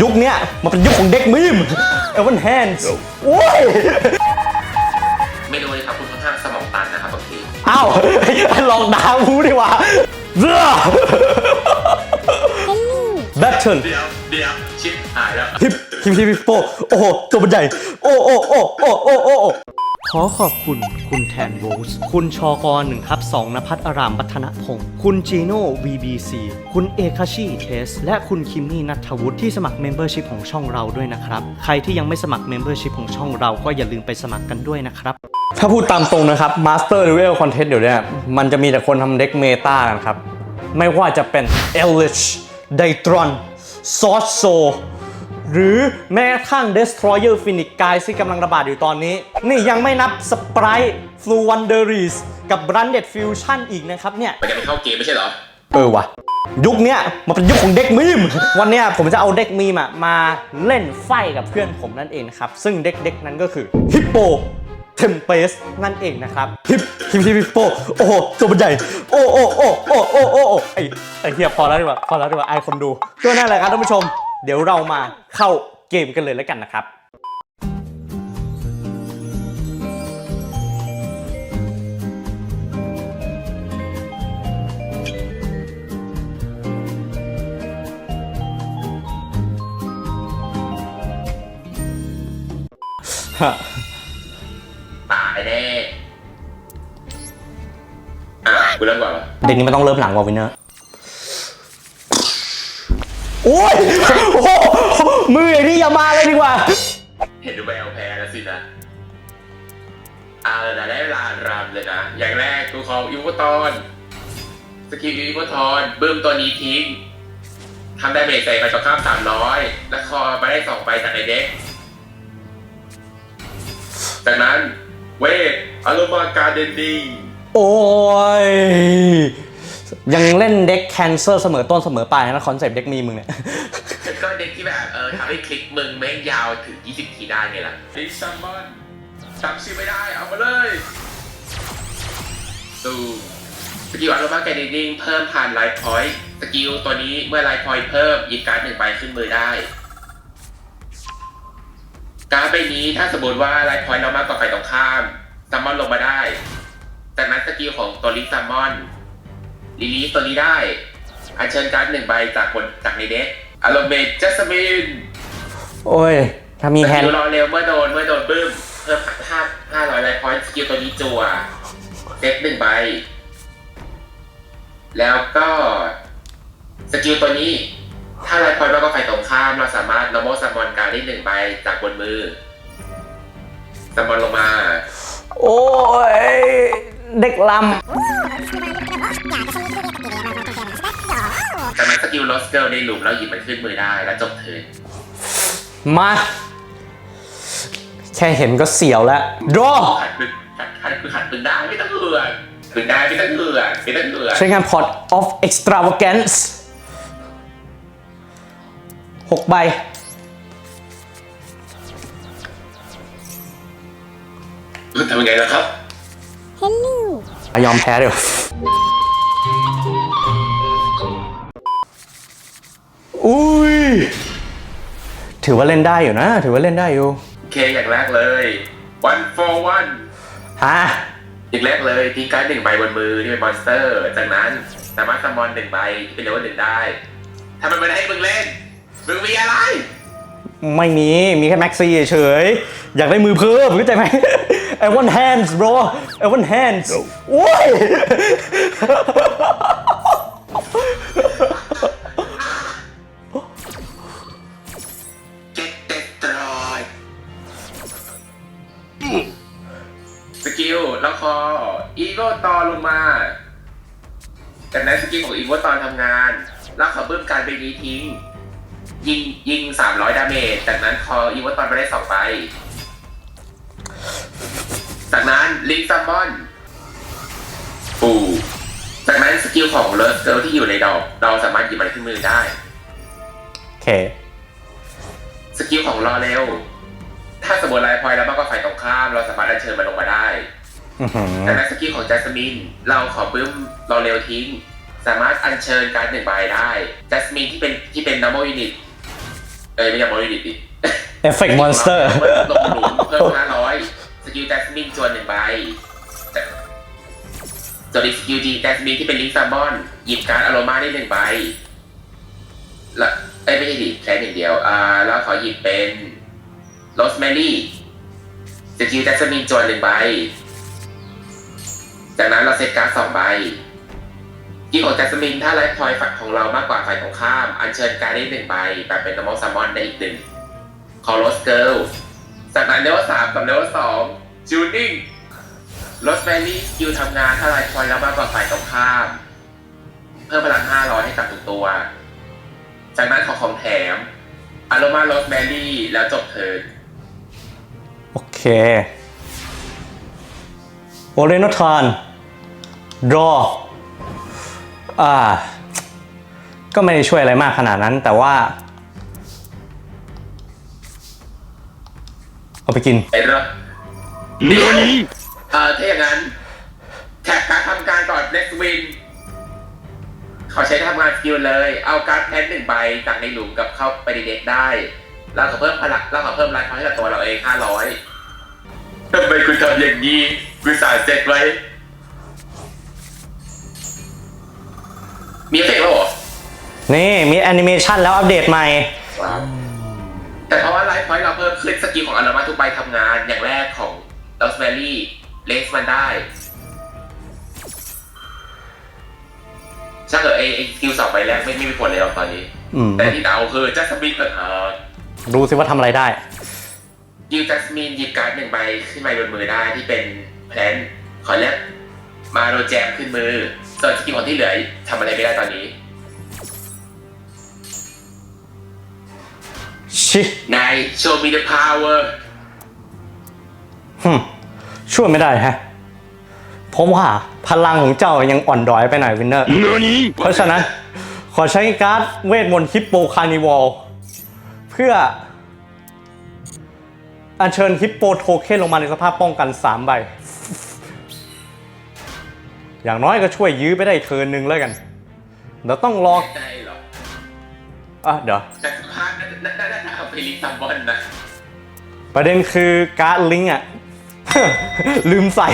ยุคเนี้ยมันเป็นยุคของเด็กมีมเอวันแฮนส์โอ้ยไม่รู้เลยครับคุณค่อนข้างสมองตันนะครับบางทีเอ้าลองดาวูดีกว่าเรือแบทเทิลเดี๋ยวเดี๋ยวชิปหายแล้วฮิปฮิปฮิปฮิปโปโอ้โหตัวมันใหญ่โอ้โอ้โอ้โอ้โอ้โอ้โอ้ ขอขอบคุณ คุณแทนโรสคุณชอกรหนึ่งทับสองนภัทรอารามบัฒนพงศ์คุณจีโน่ VBC คุณเอคาชิเทส และคุณคิมมี่นัทวุฒิที่สมัคร Membership ของช่องเราด้วยนะครับ ใครที่ยังไม่สมัคร Membership ของช่องเราก็อย่าลืมไปสมัครกันด้วยนะครับ ถ้าพูดตามตรงนะครับ Master Level Content เดี๋ยวนี้มันจะมีแต่คนทำเด็กเมตากันครับ ไม่ว่าจะเป็น Eldritch Datron s o r c e r หรือแม้กระทั่ง Destroyer Phoenix Guy ที่กำลังระบาดอยู่ตอนนี้ นี่ยังไม่นับ Sprite Flu Wonderies กับ Branded Fusion อีกนะครับเนี่ยมันจะไปเข้าเกมไม่ใช่เหรอ เออว่ะ ยุคเนี้ยมันเป็นยุคของเด็กมีม วันเนี้ยผมจะเอาเด็กมีมอะมาเล่นไฟกับเพื่อนผมนั่นเองนะครับ ซึ่งเด็กเด็กนั้นก็คือฮิปโปเทมเปสนั่นเองนะครับฮิปฮิปฮิปฮิปโปโอ้โหตัวมันใหญ่โอ้โอ้โอ้โอ้โอ้โอ้โอ้ไอไอเฮียพอแล้วดีกว่าพอแล้วดีกว่าไอคนดูก็นั่นแหละครับท่านผู้ชม เดี๋ยวเรามาเข้าเกมกันเลยแล้วกันนะครับตายแน่อะกูเริ่มก่อนเหรอ เด็กนี้มันต้องเริ่มหลังวอลวินเนอร์โอ้ยโอ้โหมืออย่างนี้อย่ามาเลยดีกว่า เห็นดูแววแพ้แล้วสินะเอาเลยนะได้เวลารำเลยนะ อย่างแรกกูขออิวโวตอนสกิลอิวโวตอนบึ้มตัวนี้ทิ้งทำได้เมจใส่ไปต่อข้ามสามร้อยแล้วคอไปได้สองใบจากในเด็ก จากนั้นเวทอารมาการเดนดิงโอ้ย ยังเล่นเด็กแคนเซอร์เสมอต้นเสมอปลายนะคอนเซปต์เด็กมีมึงเนี่ย ก็เด็กที่แบบเออทำให้คลิกมึงแม่งยาวถึง 20 ทีได้ไงล่ะดิซัมมอนจำชื่อไม่ได้เอามาเลยตูสกิลอารมาการเดนดิงเพิ่มผ่านไลฟ์พอยต์สกิลตัวนี้เมื่อไลฟ์พอยต์เพิ่มหยิบการ์ดหนึ่งใบขึ้นมือได้การ์ดใบนี้ถ้าสมมติว่าไลฟ์พอยต์เรามากกว่าฝ่ายตรงข้ามซัมมอนลงมาได้จากนั้นสกิลของตัวลิซัมมอน รีลีสตัวนี้ได้อัญเชิญการ์ดหนึ่งใบจากบนจากในเด็กอารมเมจจัสมินโอ้ย ถ้ามีสแฮนกิลรอเร็วเมื่อโดนเมื่อโดนบึ้มเพิ่มห้าห้าร้อยไลท์พอยต์สกิลตัวนี้จัวเซตหนึ่งใบ แล้วก็สกิลตัวนี้ ถ้าไลท์พอยต์มากกว่าฝ่ายตรงข้าม เราสามารถ normal summon การดได้หนึ่งใบจากบนมือซัมมอนลงมา โอ้ย เด็กลจากนั้นสกิลลอสเกิลในหลุมเราหยิบมันขึ้นมือได้แล้วจบเทิร์นำมา แค่เห็นก็เสียวแล้ว draw ขัดปืนขัดขัดคือขัดปืนได้ไม่ต้องเหือกปืนได้ไม่ต้องเหือกไม่ต้องเหือกใช้งาน Pot of Extravagance หกใบทำยังไงล่ะครับ ยอมแพ้เดี๋ยวอุ้ย ถือว่าเล่นได้อยู่นะ ถือว่าเล่นได้อยู่โอเคอย่างแรกเลย one for one ฮะอย่างแรกเลยทิ้งการ์ดหนึ่งใบบนมือที่เป็นมอนสเตอร์ จากนั้นสามารถซัมมอนหนึ่งใบที่เป็นเลเวลหนึ่งได้ ถ้ามันไม่ได้ให้มึงเล่น มึงมีอะไร ไม่มี มีแค่แม็กซี่เฉยๆอยากได้มือเพิ่มเข้าใจไหม I want hands bro I want hands โอ้ย Get destroyed สกิลแล้วคออีโวตอนลงมาจากนั้นสกิลของอีโวตอนทำงาน แล้วเขาเพิ่มการไปนี้ทิ้ง ยิงยิง 300 ดาเมจจากนั้นคออีโวตอนไปได้2ใบจาก นั้นลิงซัมมอนปูจากนั้นสกิลของเลิฟเกิลที่อยู่ในดอก เราสามารถหยิบมันขึ้นมือได้ โอเค สกิลของรอเร็ว ถ้าสมมติไลฟ์พอยต์แล้วมากกว่าฝ่ายตรงข้าม เราสามารถอัญเชิญมันลงมาได้อื้อหือจากนั้นสกิลของจัสมิน เราขอปื้มรอเร็วทิ้ง สามารถอัญเชิญการดหนึ่งใบได้จัสมินที่เป็นที่เป็น normal unit เอ้ยไม่ใช่บริดิดิเอฟเฟกต์มอนสเตอร์ลงหลุมเพิ่มห้าร้อยส กิลแจสมินจวนหนึ่งใบส่วนอีกสกิลจีแจสมินที่เป็นลิงซัมอนหยิบการอโรมาได้หนึ่งใบและเอ้ยไม่ใช่ดิแค่หนึ่งเดียวอ่าแล้วขอหยิบเป็นโรสแมรี่สกิลแจสมินจวนหนึ่งใบ จากนั้นเราเซตการ์ดสองใบกิลของแจสมินถ้าไลฟ์พอยต์ฝั่งของเรามากกว่าฝ่ายตรงข้าม อัญเชิญการดได้หนึ่งใบแบบเป็น normal summon ได้อีกหนึ่งคอร์ s สเกิลจากนั้นเลเวลสามกับเลเวลสอง จูนิ่งรสแมรี่สกิลทำงานถ้าไลฟ์พอยต์แล้วมากกว่าฝ่ายตรงข้าม เพิ่มพลัง 500 ให้กับทุกตัว จากนั้นขอของแถมอารมาโรสแมรี่แล้วจบเทิร์นโอเคโอเรนทานรออ่า ก็ไม่ได้ช่วยอะไรมากขนาดนั้น แต่ว่า เอาไปกินเอ็ นเหรอเออถ้าอย่างนั้นแท็กการทำการก่อน next win ขอใช้ทำงานสกิลเลย เอาการดแพนหนึ่งใบจากในหลุมกับเข้าไปในเด็กได้ แล้วขอเพิ่มพลังแล้วขอเพิ่มไลฟ์พอยต์ให้กับตัวเราเองห้าร้อยทำไมคุณทำอย่างนี้คุณสารเสร็จไว้ มีเอฟเฟกต์แล้วเหรอ นี่มีแอนิเมชันแล้วอัปเดตใหม่ แต่เพราะว่าไลฟ์พอยต์เราเพิ่มขึ้นสกิลของอัลมาทุกใบทำงานอย่างแรกของ ลอสแมรี่ เลสมันได้ถ้าเกิดไอ้ไอ้สกิลสองใบแรกไม่ไม่มีผลเลยหรอกตอนนี้ อืมแต่ที่เอาคือจัสมินเกิดเออดูสิว่าทำอะไรได้ ยิวจัสมินหยิบการ์ดหนึ่งใบขึ้นมาบนมือได้ที่เป็นแพลนขอเรียกมาโรแจมขึ้นมือ ส่วนสกิลของที่เหลือทำอะไรไม่ได้ตอนนี้ ชินาย show me the power ฮึม ช่วยไม่ได้ฮะผมว่าพลังของเจ้ายังอ่อนดอยไปหน่อยวินเนอร์ เพราะฉะนั้น ขอใช้การ์ดเวทมนต์ฮิปโปคาร์นิวอลเพื่ออัญเชิญฮิปโปโทเค็นลงมาในสภาพป้องกัน 3 ใบ อย่างน้อยก็ช่วยยื้อไปได้เทิร์นหนึ่งแล้วกัน เดี๋ยวต้องรอได้เหรออะเดี๋ยวแต่สภาพน่าน่าน่าจะเอาไปลิงซัมบอนนะ ประเด็นคือการ์ดลิงก์อะ ลืมใส่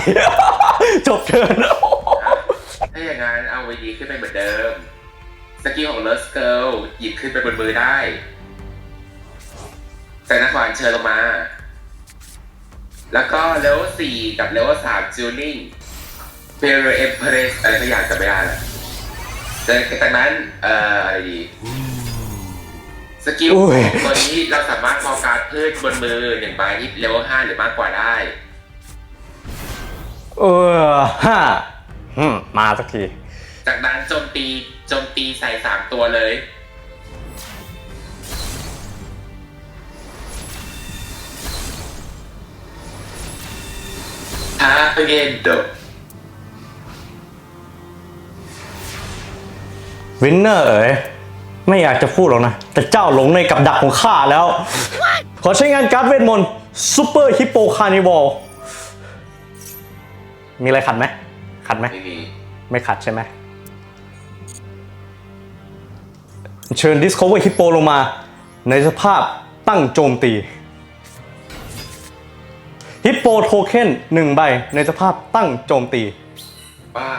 จบเทิร์นถ้าอย่างนั้นเอาไวดีขึ้นไปเหมือนเดิม สกิลของเลสเกิลหยิบขึ้นไปบนมือได้ใส่นักขวานเชิญลงมา แล้วก็เลเวลสี่กับเลเวลสามจูนิ่งเปเรเอมเพรสอะไรสักอย่างจำไม่ได้ละจากนั้น เอ่ออะไรดี สกิลอุ้ยตัวนี้เราสามารถพอการดพืชบนมือหนึ่งใบที่เลเวลห้าหรือมากกว่าได้ เออฮ่าอืมมาสักที จากนั้นโจมตีโจมตีใส่สามตัวเลยฮาเกนโดวินเนอร์เอ๋ยไม่อยากจะพูดหรอกนะ แต่เจ้าหลงในกับดักของข้าแล้ว ขอใช้งานการ์ดเวทมนต์ซูเปอร์ฮิปโปคาร์นิวอล มีอะไรขัดไหมขัดไหมไม่มีไม่ขัดใช่ไหมเชิญ Discover Hippo ลงมาในสภาพตั้งโจมตีฮิปโปโทเค็นหนึ่งใบในสภาพตั้งโจมตีว่า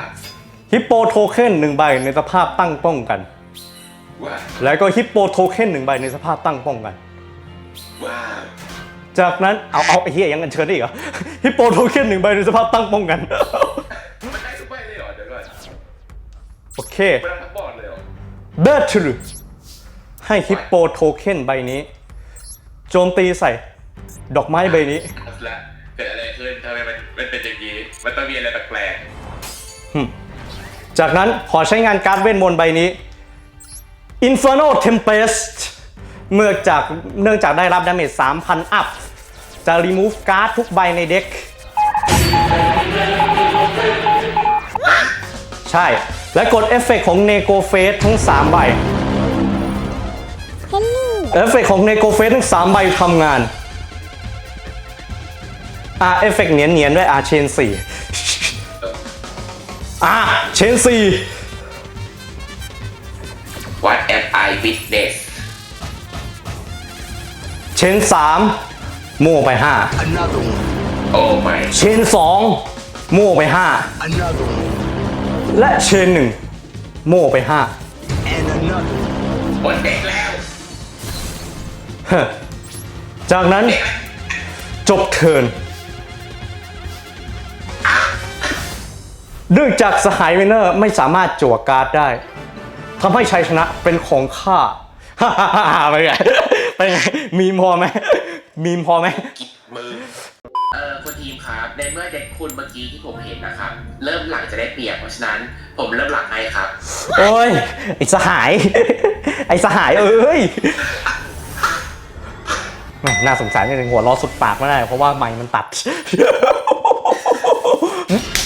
ฮิปโปโทเค็นหนึ่งใบในสภาพตั้งป้องกันว่าแล้วก็ฮิปโปโทเค็นหนึ่งใบในสภาพตั้งป้องกันว่าจากนั้นเอาเอาไอ้เหี้ยยังกันเชิญได้อีกเหรอ ฮิปโปโทเค็นหนึ่งใบในสภาพตั้งป้องกัน มันได้ทุกใบเลยเหรอ เดี๋ยวก่อนโอเคมันได้ทั้งบอร์ดเลยเหรอเบททรูให้ฮิปโปโทเค็นใบนี้ โจมตีใส่ ดอกไม้ใบนี้เอาละเกิดอะไรขึ้นทำไมมันมันเป็นอย่างนี้ มันต้องมีอะไรแปลกจากนั้นขอใช้งานการ์ดเวทมนต์ใบนี้ Inferno Tempest เมื่อจากเนื่องจากได้รับดาเมจ3,000 อัพ จะ remove การ์ดทุกใบในเด็ก ใช่ และกดเอฟเฟกของ n e g o f a c e ทั้ง 3 ใบ เอฟเฟกของ n e g o f a c e ทั้ง 3 ใบทำงาน อ่าเอฟเฟกเนียนเนียนๆด้วยอ่าเชน4อ่าเชน4ๆ What am I witness เชนสาม โม่ไปห้า Another one. โอ้ไม่เชนสองโม่ไปห้า Another one. และเชนหนึ่งโม่ไปห้า And another one. หมดเด็กแล้ว เฮ้อจากนั้นจบเทิร์นเนื่องจากสหายเวเนอร์ไม่สามารถจั่วการ์ดได้ทำให้ชัยชนะเป็นของข้าเป็นไงเป็นไงมีมพอไหม มีมพอไหมกิดมือ เออคุณทีมครับ ในเมื่อเด็กคุณเมื่อกี้ที่ผมเห็นนะครับ เริ่มหลังจะได้เปรียบเพราะฉะนั้น ผมเริ่มหลังให้ครับ โอ้ย ไอ้สหาย ไอ้สหายเอ้ยแหม่น่าสงสารนิดนึงหัวล้อสุดปากไม่ได้ เพราะว่าไมค์มันตัด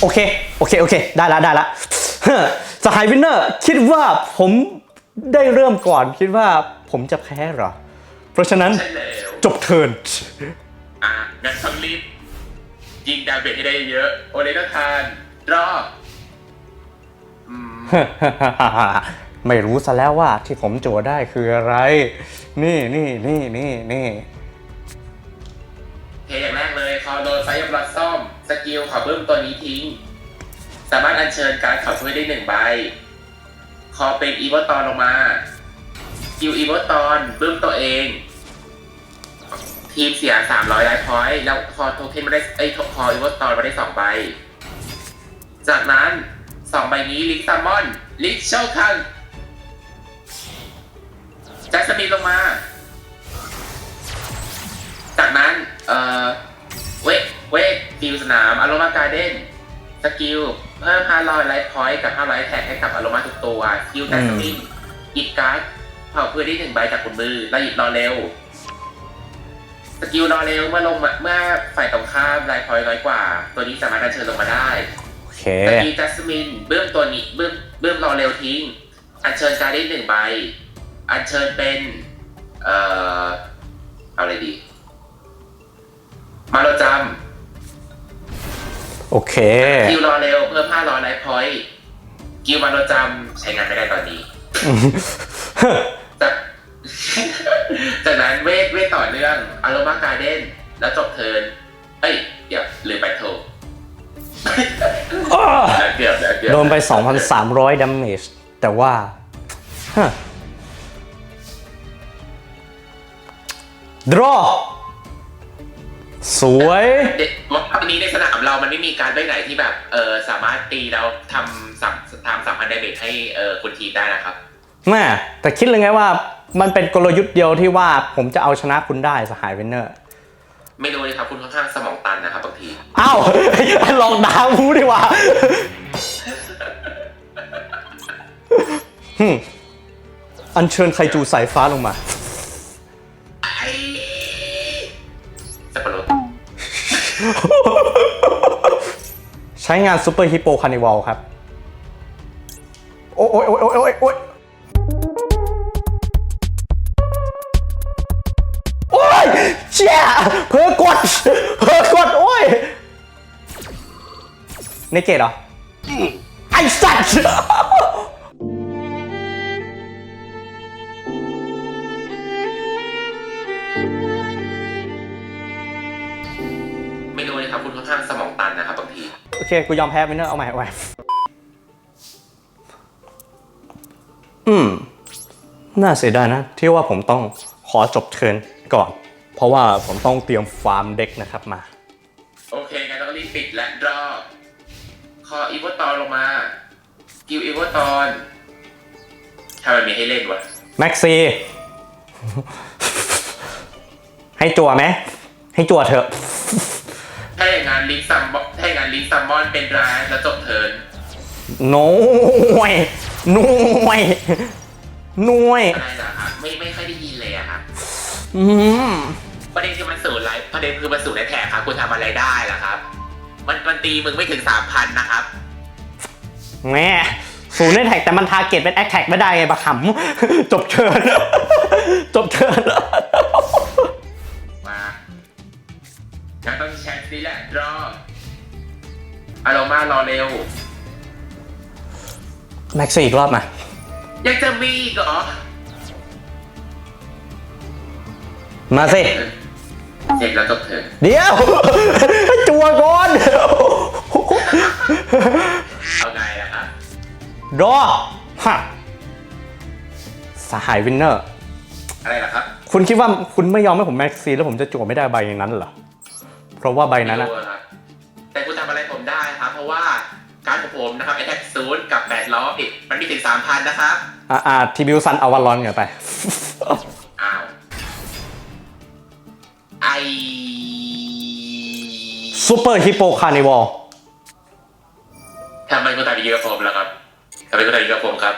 โอเค โอเค โอเค ได้ละได้ละเฮ้อสหายวินเนอร์ คิดว่าผมได้เริ่มก่อน คิดว่าผมจะแพ้เหรอ เพราะฉะนั้นใช่แล้วจบเทิร์นอะงั้นต้องรีบยิงดาเมจให้ได้เยอะโอเลนทานรออืมไม่รู้ซะแล้วว่าที่ผมโจทย์ได้คืออะไร นี่นี่นี่นี่นี่เทอย่างแรกเลยคอโดนไฟบลัดซ่อม สกิลขอเบิ้มตัวนี้ทิ้ง สามารถอัญเชิญการดขับช่วยได้หนึ่งใบ คอเป็นอีโวตอนลงมา สกิลอีโวตอนเบิ้มตัวเอง ทีมเสีย300ไลฟ์พอยต์แล้วคอโทเค็นมาได้ไอ้ยคออีโวตอนมาได้2ใบ จากนั้น2ใบนี้ลิกซัมมอนลิกเชลคันแจ็คสมิธลงมา จากนั้นเอ่อเวทเวทฟิวสนามอารมาการ์เด้นสกิลเพิ่ม500ไลฟ์พอยต์กับ500แท็กให้กับอารมาทุกตัวสกิลแจ็คสมิธหยิบการ์ด เผาเพื่อได้หนึ่งใบจากบนมือแล้วหยิบรอเร็ว สกิลรอเร็วเมื่อลงมาเมื่อฝ่ายตรงข้ามไลฟ์พอยต์น้อยกว่า ตัวนี้สามารถอัญเชิญลงมาได้โอเคสกิลจัสมินเบื้องตัวนี้เบื้องเบื้องรอเร็วทิ้ง อัญเชิญการ์ดได้หนึ่งใบ อัญเชิญเป็น เอ่อเอาอะไรดี มาโรจโอเคำกิลรอเร็วเพิ่มห้าร้อยไลฟ์พอยต์กิลมาโรจำใช้งานไม่ได้ตอนนี้ จากจากนั้นเวทเวทต่อเนื่องอารมาการ์เด้นแล้วจบเทิร์นเอ้ยเดี๋ยวลืมไปโทรแล้วเกือบแล้วเกือบโดนไป 2,300ดาเมจแต่ว่าฮะ draw สวยเด็กวันนี้ในสนามเรามันไม่มีการใบไหนที่แบบเออสามารถตีแล้วทำสัมทำสามพันเดเมจให้เออคุณทีมได้นะครับแม่แต่คิดเลยไงว่า มันเป็นกลยุทธ์เดียวที่ว่าผมจะเอาชนะคุณได้สหายเวนเนอร์ ไม่รู้เลยครับคุณค่อนข้างสมองตันนะครับบางที อ้าว ลองดาวพูดีกว่าหึมอัญเชิญไคจูสายฟ้าลงมาไอ้สับปะรดใช้งานซูเปอร์ฮิปโปคานิวัลครับ โอ้ยโอ้ยโอ้ยโอ้ย เชี่ยเพ้อกดเพ้อกด โอ้ย ในเกตเหรอ ไอสัตว์ไม่รู้เลยครับ คุณค่อนข้างสมองตันนะครับบางที โอเค กูยอมแพ้ไปเนอะเอาใหม่เอาใหม่อืม น่าเสียดายนะ ที่ว่าผมต้องขอจบเทิร์นก่อน เพราะว่าผมต้องเตรียมฟาร์มเด็กนะครับมา โอเคงั้นต้องรีบปิดและรอคออีโวตอนลงมา กิลอีโวตอนถ้ามันมีให้เล่นวะ แม็กซี่ให้จั่วไหม ให้จั่วเถอะ ถ้าอย่างงานลิงซัมบถ้าอย่างงานลิงซัมมอนเป็นร้ายแล้วจบเทิร์นหน่วยหน่วยหน่วยอะไรเหรอครับไม่ไม่ค่อยได้ยินเลยอะครับ อืมประเด็นคือมันสูญไรประเด็นคือมันสูญในแถบครับคุณทำอะไรได้ล่ะครับ มันมันตีมึงไม่ถึงสามพันนะครับแม่ศูนย์ในแท็กแต่มันทาร์เก็ตเป็นแอคแท็กไม่ได้ไงบะขำ จบเชิญ จบเชิญ มางั้นต้องแชทนี้แหละรออารมารอเร็ว แม็กซี่อีกรอบมา ยังจะมีอีกเหรอ มาสิเช็คแล้วจบเถอะเดี๋ยว จัวก่อนเอาไงล่ะครับรอฮะสหายวินเนอร์ อะไรล่ะครับคุณคิดว่าคุณไม่ยอมให้ผมแม็กซีแล้วผมจะจั่วไม่ได้ใบนั้นเหรอ เพราะว่าใบนั้นอะไม่รู้ครับแต่คุณทำอะไรผมได้ครับ เพราะว่าการของผมนะครับไอแท็กศูนย์กับแปดล้ออีกมันมีถึงสามพันนะครับ อ่าอ่าทีบิวซันอวารอนกันไป ซูเปอร์ฮิปโปคาร์นิวอลทำไมคุณทำอย่างนี้กับผมล่ะครับทำไมคุณทำอย่างนี้กับผมครับ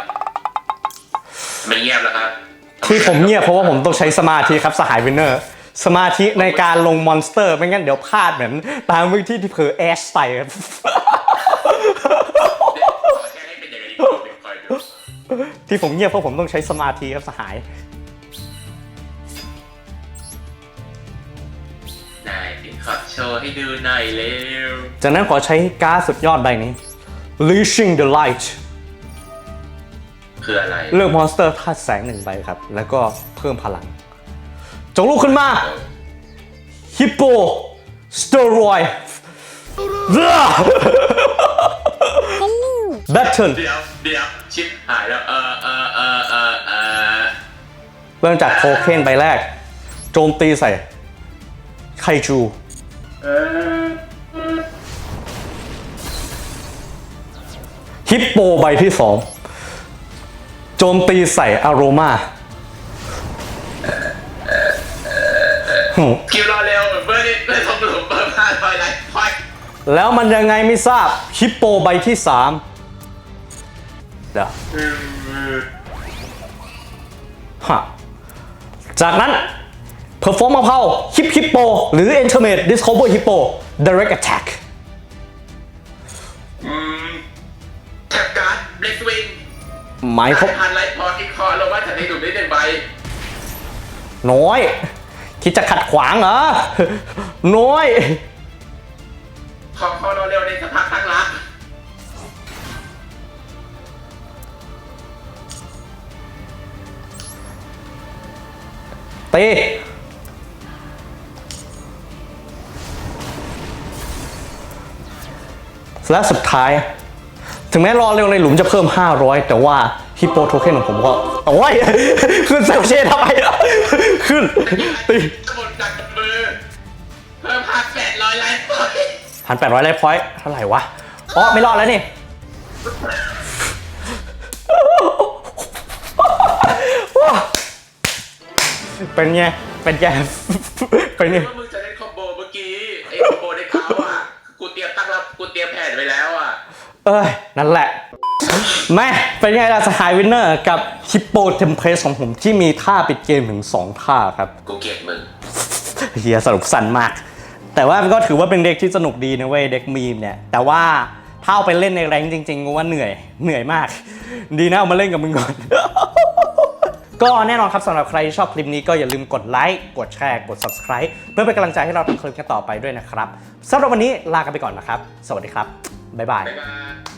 มันเงียบแล้วครับ ที่ผมเงียบเพราะว่าผมต้องใช้สมาธิครับสหายวินเนอร์ สมาธิในการลงมอนสเตอร์ ไม่งั้นเดี๋ยวพลาดเหมือนตามวิธีที่เผลอแอชใส่ครับขอแค่ให้เป็นอย่างนี้ก่อนเป็นคอยดูที่ผมเงียบเพราะผมต้องใช้สมาธิครับสหาย ขอโชว์ให้ดูหน่อยเร็ว จากนั้นขอใช้การ์ดสุดยอดใบนี้ Leashing the Light คืออะไร เลือกมอนสเตอร์ธาตุแสงหนึ่งใบครับ แล้วก็เพิ่มพลัง จงลุกขึ้นมาฮิปโปสเตอรอยแบทเทิลเดี๋ยวเดี๋ยวชิปหายแล้ว เออเออเออเออเออเริ่มจากโทเค็นใบแรก โจมตีใส่ไคจูเออ ฮิปโปใบที่สองโจมตีใส่อารมาหึคิวรอเร็วเบอร์นี้เบอร์ทองหลุมเบอร์ห้าร้อยไลท์พอยต์แล้วมันยังไงไม่ทราบฮิปโปใบที่สามเดี๋ยวฮะจากนั้น perform มะเพราฮิปฮิปโปหรือ Entermate Discover Hippo Direct Attack อืมแท็บการ์ดเบลสวิงหมายความพันไลท์พอยต์ที่คอลงว่าฉันให้ดูได้หนึ่งใบน้อย คิดจะขัดขวางเหรอ น้อย ขอคอรอเร็วในสภาพตั้งรักตี และสุดท้าย ถึงแม้รอเร็วในหลุมจะเพิ่ม 500 แต่ว่าฮิปโปโทเค็นของผมก็ โอ้ย ขึ้นเซลเชทำไมล่ะขึ้นตีหมดจากมือเพิ่มพันแปดร้อยไลท์พอยต์พันแปดร้อยไลฟ์พอยต์เท่าไหร่วะอ๋อไม่รอดแล้วนี่เป็นไง เป็นไงเป็นไง กูเตรียมแผนไว้แล้วอะ เอ้ย นั่นแหละ แม่เป็นไงล่ะสหายวินเนอร์กับฮิปโปเทมเพลสของผมที่มีท่าปิดเกมถึง 2 ท่าครับกูเกลียดมึง เฮียสรุปสั้นมาก แต่ว่ามันก็ถือว่าเป็นเด็กที่สนุกดีนะเว้ยเด็กมีมเนี่ย แต่ว่าถ้าเอาไปเล่นในแรงค์จริงๆกูว่าเหนื่อยเหนื่อยมาก ดีนะเอามาเล่นกับมึงก่อน ก็แน่นอนครับสำหรับใครที่ชอบคลิปนี้ก็อย่าลืมกดไลค์กดแชร์กด subscribe เพื่อเป็นกำลังใจให้เราทำคลิปกันต่อไปด้วยนะครับสำหรับวันนี้ลากันไปก่อนนะครับ สวัสดีครับบ๊ายบายบ๊ายบาย